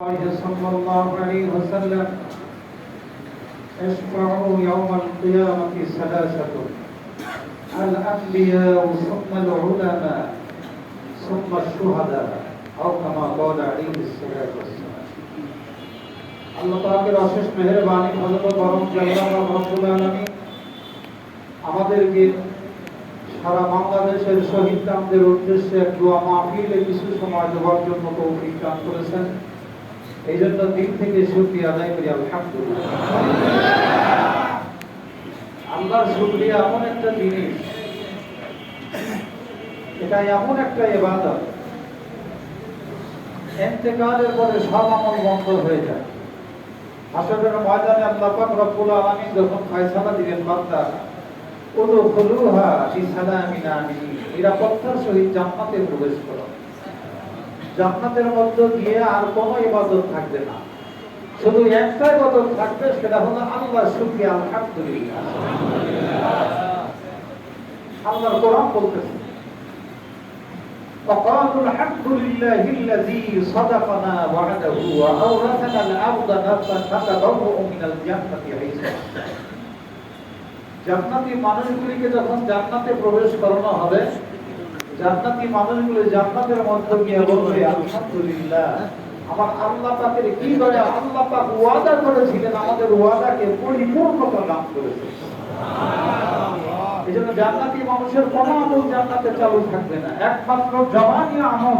الله صلى الله عليه وسلم يشفع يوم القيامة ثلاثة الأنبياء ثم العلماء ثم الشهداء أو كما قال عليه الصلاة والسلام আল্লাহ পাকের অশেষ মেহেরবানি হযরত বরং জাল্লাহ রব্বুল আলামিন আমাদেরকে সারা বাংলাদেশের শহীদদের উদ্দেশ্যে এক দোয়া মাহফিলে কিছু সময় দেওয়ার জন্য তৌফিক দান করেছেন এই জন্য দিন থেকে শুক্রিয়া আদায় করি, আলহামদুলিল্লাহ। আল্লাহর শুক্রিয়া এমন একটা জিনিস, এটা এমন একটা পরে সব আমল বন্ধ হয়ে যায়। হাসরের ময়দানে আল্লাহ পাক রব্বুল আলামিন যখন ফয়সালা দিবেন বান্দা, উদখুলুহা বিসালামিন আমিন, নিরাপত্তার সহিত জান্নাতে প্রবেশ করো। জান্নাতের মধ্যে গিয়ে আর কোনো ইবাদত থাকবে না শুধু একটা ইবাদত থাকবে সেটা হলো আল্লাহ শুকরিয়া আলহামদুলিল্লাহ আল্লাহর কোরআন বলতেছে وقالوا الحمد لله الذي صدقنا وعده وأورثنا الأرض نتبوأ من الجنة حيث জান্নাতি মানুষগুলিকে যখন জান্নাতে প্রবেশ করানো হবে জান্নাতি মানুষগুলো জান্নাতের মধ্যে গিয়ে বলবে আলহামদুলিল্লাহ আমার আল্লাহ পাকের কি করে আল্লাহ পাক ওয়াদা করেছিলেন আমাদের ওয়াদাকে পরিপূর্ণতা দান করেছে। এই জন্য জান্নাতি মানুষের কোনো আমল জান্নাতে চালু থাকবে না। একমাত্র জবানি আমল